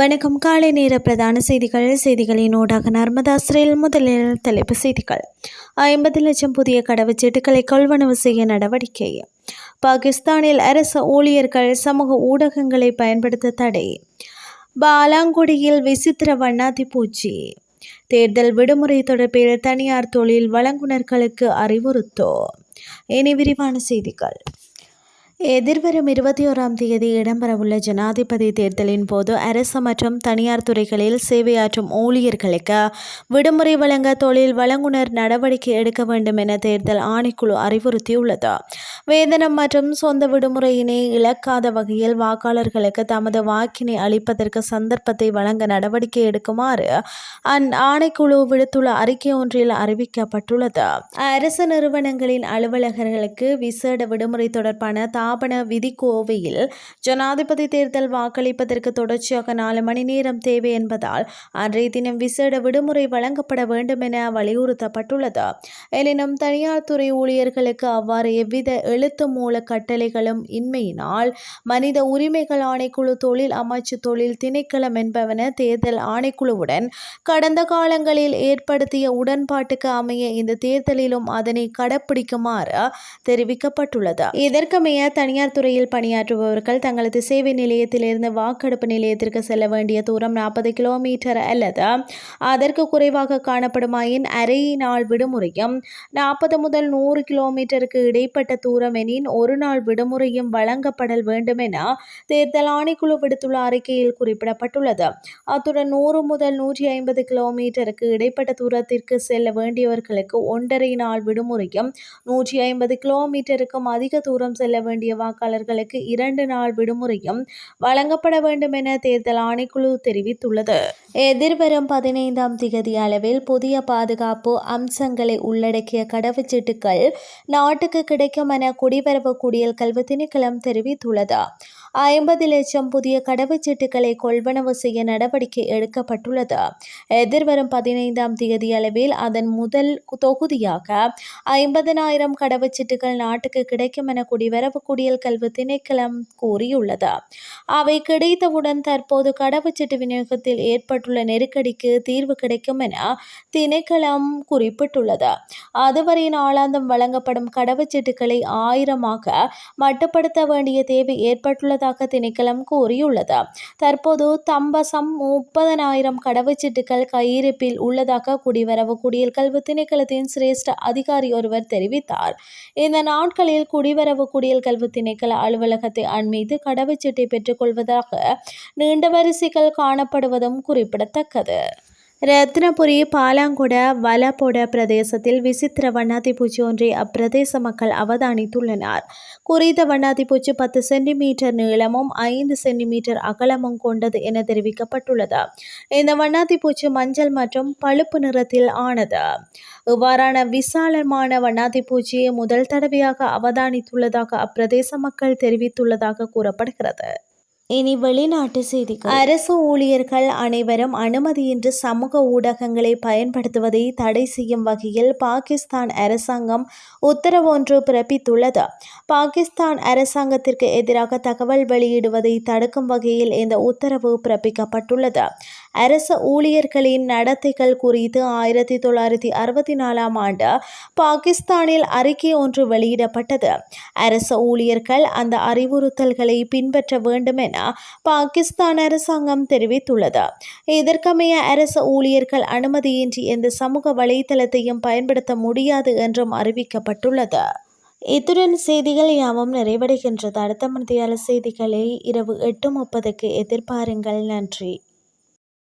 வணக்கம். காலை நேர பிரதான செய்திகள் செய்திகளின் ஊடாக நர்மதாஸ்ரேல் முதலில் தலைப்பு செய்திகள். ஐம்பது லட்சம் புதிய கடவுச்சீட்டுகளை கொள்வனவு செய்ய நடவடிக்கை. பாகிஸ்தானில் அரசு ஊழியர்கள் சமூக ஊடகங்களை பயன்படுத்த தடை. பாலாங்குடியில் விசித்திர வண்ணாதி பூச்சி. தேர்தல் விடுமுறை தொடர்பில் தனியார் தொழில் வழங்குனர்களுக்கு அறிவுறுத்தோ. இனி விரிவான செய்திகள். எதிர்வரும் இருபத்தி ஓராம் தேதி இடம்பெறவுள்ள ஜனாதிபதி தேர்தலின் போது அரசு மற்றும் தனியார் துறைகளில் சேவையாற்றும் ஊழியர்களுக்கு விடுமுறை வழங்க தொழில் வழங்குனர் நடவடிக்கை எடுக்க வேண்டும் என தேர்தல் ஆணைக்குழு அறிவுறுத்தியுள்ளது. வேதனம் மற்றும் சொந்த விடுமுறையினை இழக்காத வகையில் வாக்காளர்களுக்கு தமது வாக்கினை அளிப்பதற்கு சந்தர்ப்பத்தை வழங்க நடவடிக்கை எடுக்குமாறு அந் ஆணைக்குழு விடுத்துள்ள அறிக்கை ஒன்றில் அறிவிக்கப்பட்டுள்ளது. அரசு நிறுவனங்களின் அலுவலகர்களுக்கு விசேட விடுமுறை தொடர்பான ஸ்தாபன விதிக்கோவையில் ஜனாதிபதி தேர்தல் வாக்களிப்பதற்கு தொடர்ச்சியாக நாலு மணி நேரம் தேவை என்பதால் அன்றைய தினம் விசேட விடுமுறை வழங்கப்பட வேண்டும் என வலியுறுத்தப்பட்டுள்ளது. எனினும் தனியார் துறை ஊழியர்களுக்கு அவ்வாறு எவ்வித எழுத்து மூல கட்டளைகளும் இன்மையினால் மனித உரிமைகள் ஆணைக்குழு தொழில் அமைச்சு தொழில் திணைக்களம் என்பவன தேர்தல் ஆணைக்குழுவுடன் கடந்த காலங்களில் ஏற்படுத்திய உடன்பாட்டுக்கு அமைய இந்த தேர்தலிலும் அதனை கடைப்பிடிக்குமாறு தெரிவிக்கப்பட்டுள்ளது. இதற்கமைய தனியார் துறையில் பணியாற்றுபவர்கள் தங்களது சேவை நிலையத்திலிருந்து வாக்கெடுப்பு நிலையத்திற்கு செல்ல வேண்டிய தூரம் நாற்பது கிலோமீட்டர் அல்லது அதற்கு குறைவாக காணப்படுமாயின் அரை நாள் விடுமுறையும் நாற்பது முதல் நூறு கிலோமீட்டருக்கு இடைப்பட்ட தூரம் எனின் ஒரு நாள் விடுமுறையும் வழங்கப்படல் வேண்டும் என தேர்தல் ஆணைக்குழு விடுத்துள்ள அறிக்கையில் குறிப்பிடப்பட்டுள்ளது. அத்துடன் நூறு முதல் நூற்றி ஐம்பது கிலோமீட்டருக்கு இடைப்பட்ட தூரத்திற்கு செல்ல வேண்டியவர்களுக்கு ஒன்றரை நாள் விடுமுறையும் நூற்றி ஐம்பது கிலோமீட்டருக்கும் அதிக தூரம் செல்ல வேண்டிய வேண்டிய வாக்காளர்களுக்கு இரண்டு நாள் விடுமுறையும் வழங்கப்பட வேண்டும் என தேர்தல் ஆணைக்குழு தெரிவித்துள்ளது. எதிர்வரும் பதினைந்தாம் திகதி அளவில் புதிய பாதுகாப்பு அம்சங்களை உள்ளடக்கிய கடவுச்சீட்டுகள் நாட்டுக்கு கிடைக்கும் என குடிவரவு குடியல் கல்வி திணைக்களம் தெரிவித்துள்ளது. ஐம்பது லட்சம் புதிய கடவுச்சீட்டுகளை கொள்வனவு செய்ய நடவடிக்கை எடுக்கப்பட்டுள்ளது. எதிர்வரும் பதினைந்தாம் தேதி அளவில் அதன் முதல் தொகுதியாக ஐம்பதனாயிரம் கடவுச்சீட்டுகள் நாட்டுக்கு கிடைக்கும் என குடிவரவு குடியல் கல்வி திணைக்களம் கூறியுள்ளது. அவை கிடைத்தவுடன் தற்போது கடவுச்சீட்டு விநியோகத்தில் ஏற்பட்டுள்ள நெருக்கடிக்கு தீர்வு கிடைக்கும் என திணைக்களம் குறிப்பிட்டுள்ளது. அதுவரை நாளாந்தம் வழங்கப்படும் கடவுச்சீட்டுகளை ஆயிரமாக மட்டுப்படுத்த வேண்டிய தேவை ஏற்பட்டுள்ளது உள்ளதாக திணைக்களம் கூறியுள்ளது. தற்போது தம்பசம் முப்பதனாயிரம் கடவுச்சீட்டுகள் கையிருப்பில் உள்ளதாக குடிவரவு குடியல் கல்வி திணைக்களத்தின் சிரேஷ்ட அதிகாரி ஒருவர் தெரிவித்தார். இந்த நாட்களில் குடிவரவு குடியல் கல்வி திணைக்கள அலுவலகத்தை அண்மீது கடவுச்சீட்டை பெற்றுக்கொள்வதாக நீண்ட வரிசைகள் காணப்படுவதும் குறிப்பிடத்தக்கது. ரத்னபுரி பாலாங்குட வலப்பொட பிரதேசத்தில் விசித்திர வண்ணாத்தி பூச்சி ஒன்றை அப்பிரதேச மக்கள் அவதானித்துள்ளனர். குறித்த வண்ணாத்தி பூச்சி பத்து சென்டிமீட்டர் நீளமும் ஐந்து சென்டிமீட்டர் அகலமும் கொண்டது என தெரிவிக்கப்பட்டுள்ளது. இந்த வண்ணாத்தி பூச்சி மஞ்சள் மற்றும் பழுப்பு நிறத்தில் ஆனது. இவ்வாறான விசாலமான வண்ணாத்தி பூச்சியை முதல் தடவையாக அவதானித்துள்ளதாக அப்பிரதேச மக்கள் தெரிவித்துள்ளதாக கூறப்படுகிறது. இனி வெளிநாட்டு செய்திகள். அரசு ஊழியர்கள் அனைவரும் அனுமதியின்றி சமூக ஊடகங்களை பயன்படுத்துவதை தடை செய்யும் வகையில் பாகிஸ்தான் அரசாங்கம் உத்தரவு ஒன்று பிறப்பித்துள்ளது. பாகிஸ்தான் அரசாங்கத்திற்கு எதிராக தகவல் வெளியிடுவதை தடுக்கும் வகையில் இந்த உத்தரவு பிறப்பிக்கப்பட்டுள்ளது. அரச ஊழியர்களின் நடத்தைகள் குறித்து ஆயிரத்தி தொள்ளாயிரத்தி அறுபத்தி நாலாம் ஆண்டு பாகிஸ்தானில் அறிக்கை ஒன்று வெளியிடப்பட்டது. அரச ஊழியர்கள் அந்த அறிவுறுத்தல்களை பின்பற்ற வேண்டும் என பாகிஸ்தான் அரசாங்கம் தெரிவித்துள்ளது. இதற்கமைய அரச ஊழியர்கள் அனுமதியின்றி எந்த சமூக வலைதளத்தையும் பயன்படுத்த முடியாது என்றும் அறிவிக்கப்பட்டுள்ளது. இத்துடன் செய்திகள் யாவும் நிறைவடைகின்றது. அடுத்த மத்தியால செய்திகளை இரவு எட்டு முப்பதுக்கு எதிர்பாருங்கள். நன்றி.